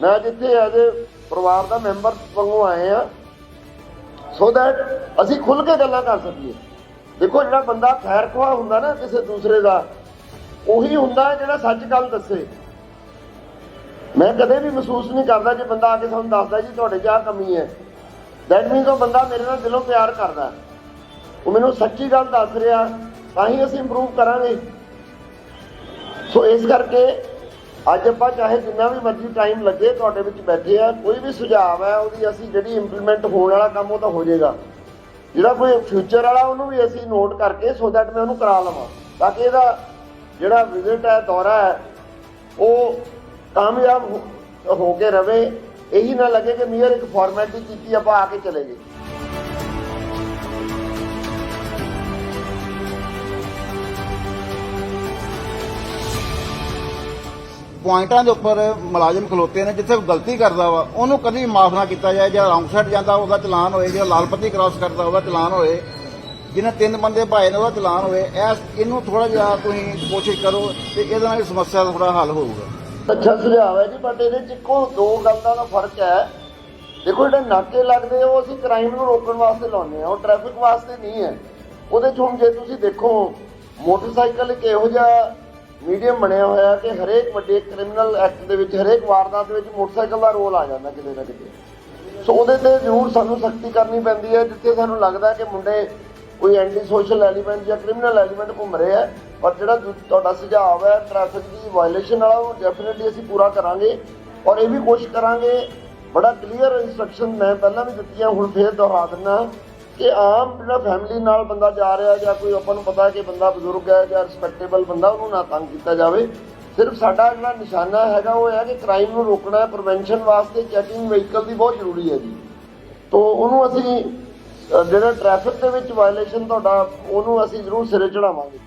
ਮੈਂ ਜਿੱਥੇ ਐਜ਼ ਪਰਿਵਾਰ ਦਾ ਮੈਂਬਰ ਵਾਂਗੂ ਆਏ ਆ ਸੋ ਦੈਟ ਅਸੀਂ ਖੁੱਲ ਕੇ ਗੱਲਾਂ ਕਰ ਸਕੀਏ। ਦੇਖੋ ਜਿਹੜਾ ਬੰਦਾ ਖੈਰ ਖੈਰਖਵਾ ਹੁੰਦਾ ਨਾ ਕਿਸੇ ਦੂਸਰੇ ਦਾ, ਉਹੀ ਹੁੰਦਾ ਜਿਹੜਾ ਸੱਚ ਗੱਲ ਦੱਸੇ। ਮੈਂ ਕਦੇ ਵੀ ਮਹਿਸੂਸ ਨਹੀਂ ਕਰਦਾ ਜੇ ਬੰਦਾ ਆ ਕੇ ਸਾਨੂੰ ਦੱਸਦਾ ਜੀ ਤੁਹਾਡੇ 'ਚ ਆਹ ਕਮੀ ਹੈ। ਦੈਟ ਮੀਨਸ ਉਹ ਬੰਦਾ ਮੇਰੇ ਨਾਲ ਦਿਲੋਂ ਪਿਆਰ ਕਰਦਾ ਉਹ ਮੈਨੂੰ ਸੱਚੀ ਗੱਲ ਦੱਸ ਰਿਹਾ, ਤਾਂ ਹੀ ਅਸੀਂ ਇੰਪਰੂਵ ਕਰਾਂਗੇ। ਸੋ ਇਸ ਕਰਕੇ ਅੱਜ ਆਪਾਂ ਚਾਹੇ ਜਿੰਨਾ ਵੀ ਮਰਜ਼ੀ ਟਾਈਮ ਲੱਗੇ, ਤੁਹਾਡੇ ਵਿੱਚ ਬੈਠੇ ਆ, ਕੋਈ ਵੀ ਸੁਝਾਅ ਹੈ, ਉਹਦੀ ਅਸੀਂ ਜਿਹੜੀ ਇੰਪਲੀਮੈਂਟ ਹੋਣ ਵਾਲਾ ਕੰਮ, ਉਹ ਤਾਂ ਹੋ ਜਾਏਗਾ। ਜਿਹੜਾ ਕੋਈ ਫਿਊਚਰ ਵਾਲਾ, ਉਹਨੂੰ ਵੀ ਅਸੀਂ ਨੋਟ ਕਰਕੇ ਸੋ ਦੈਟ ਮੈਂ ਉਹਨੂੰ ਕਰਾ ਲਵਾਂ। ਤਾਂ ਕਿ ਇਹਦਾ ਜਿਹੜਾ ਵਿਜ਼ਿਟ ਹੈ, ਦੌਰਾ ਹੈ, ਉਹ ਕਾਮਯਾਬ ਹੋ- ਕੇ ਰਵੇ। ਇਹੀ ਨਾ ਲੱਗੇ ਕਿ ਮੀਅਰ ਇੱਕ ਫਾਰਮੈਲਿਟੀ ਕੀਤੀ, ਆਪਾਂ ਆ ਕੇ ਚਲੇ ਗਏ। ਪੁਆਇੰਟਾਂ ਦੇ ਉੱਪਰ ਮੁਲਾਜ਼ਮ ਖਲੋਤੇ ਨੇ ਜਿੱਥੇ ਗਲਤੀ ਕਰਦਾ ਵਾ, ਉਹਨੂੰ ਕਦੀ ਮਾਫ ਨਾ ਕੀਤਾ ਜਾਏ, ਜਾਂ ਰੌਂਗ ਸਾਈਡ ਜਾਂਦਾ ਉਹਦਾ ਚਲਾਨ ਹੋਏ, ਜਾਂ ਲਾਲ ਕ੍ਰਾਸ ਕਰਦਾ ਉਹਦਾ ਚਲਾਨ ਹੋਏ, ਜਿਹਨੇ ਤਿੰਨ ਬੰਦੇ ਭਾਏ ਨੇ ਉਹਦਾ ਚਲਾਨ ਹੋਏ, ਐਸ ਇਹਨੂੰ ਥੋੜਾ ਜਿਹਾ ਤੁਸੀਂ ਕੋਸ਼ਿਸ਼ ਕਰੋ ਤੇ ਇਹਦੇ ਨਾਲ ਸਮੱਸਿਆ ਦਾ ਥੋੜਾ ਹੱਲ ਹੋਊਗਾ। ਅੱਛਾ, ਸੁਝਾਅ ਹੈ ਜੀ ਬਟ ਇਹਦੇ ਚ ਇੱਕੋ ਦੋ ਗੱਲਾਂ ਦਾ ਫ਼ਰਕ ਹੈ। ਦੇਖੋ, ਜਿਹੜੇ ਨਾਕੇ ਲੱਗਦੇ ਉਹ ਅਸੀਂ ਕ੍ਰਾਈਮ ਨੂੰ ਰੋਕਣ ਵਾਸਤੇ ਲਾਉਂਦੇ ਆ ਉਹ ਟ੍ਰੈਫਿਕ ਵਾਸਤੇ ਨਹੀਂ ਹੈ। ਉਹਦੇ ਚ ਹੁਣ ਜੇ ਤੁਸੀਂ ਦੇਖੋ, ਮੋਟਰਸਾਈਕਲ ਇੱਕ ਇਹੋ ਜਿਹਾ ਮੀਡੀਅਮ ਬਣਿਆ ਹੋਇਆ ਕਿ ਹਰੇਕ ਵੱਡੇ ਕ੍ਰਿਮੀਨਲ ਐਕਟ ਦੇ ਵਿੱਚ, ਹਰੇਕ ਵਾਰਦਾਤ ਦੇ ਵਿੱਚ ਮੋਟਰਸਾਈਕਲ ਦਾ ਰੋਲ ਆ ਜਾਂਦਾ ਕਿਤੇ ਨਾ ਕਿਤੇ। ਸੋ ਉਹਦੇ ਤੇ ਜ਼ਰੂਰ ਸਾਨੂੰ ਸਖਤੀ ਕਰਨੀ ਪੈਂਦੀ ਹੈ, ਜਿੱਥੇ ਸਾਨੂੰ ਲੱਗਦਾ ਕਿ ਮੁੰਡੇ ਕੋਈ ਐਂਟੀ ਸੋਸ਼ਲ ਐਲੀਮੈਂਟ ਜਾਂ ਕ੍ਰਿਮੀਨਲ ਐਲੀਮੈਂਟ ਘੁੰਮ ਰਹੇ ਆ ਪਰ ਜਿਹੜਾ ਤੁਹਾਡਾ ਸੁਝਾਅ ਹੈ ਟ੍ਰੈਫਿਕ ਦੀ ਵਾਇਲੇਸ਼ਨ ਵਾਲਾ, ਉਹ ਡੈਫੀਨਿਟਲੀ ਅਸੀਂ ਪੂਰਾ ਕਰਾਂਗੇ ਔਰ ਇਹ ਵੀ ਕੋਸ਼ਿਸ਼ ਕਰਾਂਗੇ। ਬੜਾ ਕਲੀਅਰ ਇਨਸਟਰਕਸ਼ਨ ਮੈਂ ਪਹਿਲਾਂ ਵੀ ਦਿੱਤੀਆਂ, ਹੁਣ ਫੇਰ ਦੁਹਰਾ ਦਿੰਦਾ। ਕਿ ਆਮ ਜਿਹੜਾ ਫੈਮਿਲੀ ਨਾਲ ਬੰਦਾ ਜਾ ਰਿਹਾ ਜਾਂ ਕੋਈ ਆਪਾਂ ਨੂੰ ਪਤਾ ਕਿ ਬੰਦਾ ਬਜ਼ੁਰਗ ਹੈ ਜਾਂ ਰਿਸਪੈਕਟੇਬਲ ਬੰਦਾ, ਉਹਨੂੰ ਨਾ ਤੰਗ ਕੀਤਾ ਜਾਵੇ। ਸਿਰਫ ਸਾਡਾ ਜਿਹੜਾ ਨਿਸ਼ਾਨਾ ਹੈਗਾ, ਉਹ ਹੈ ਕਿ ਕ੍ਰਾਈਮ ਨੂੰ ਰੋਕਣਾ ਹੈ ਪ੍ਰੀਵੈਂਸ਼ਨ ਵਾਸਤੇ ਚੈਕਿੰਗ ਵਹੀਕਲ ਦੀ ਬਹੁਤ ਜ਼ਰੂਰੀ ਹੈ ਜੀ। ਤੋਂ ਉਹਨੂੰ ਅਸੀਂ ਜਿਹੜਾ ਟ੍ਰੈਫਿਕ ਦੇ ਵਿੱਚ ਵਾਇਲੇਸ਼ਨ ਤੁਹਾਡਾ, ਉਹਨੂੰ ਅਸੀਂ ਜ਼ਰੂਰ ਸਿਰੇ ਚੜਾਵਾਂਗੇ।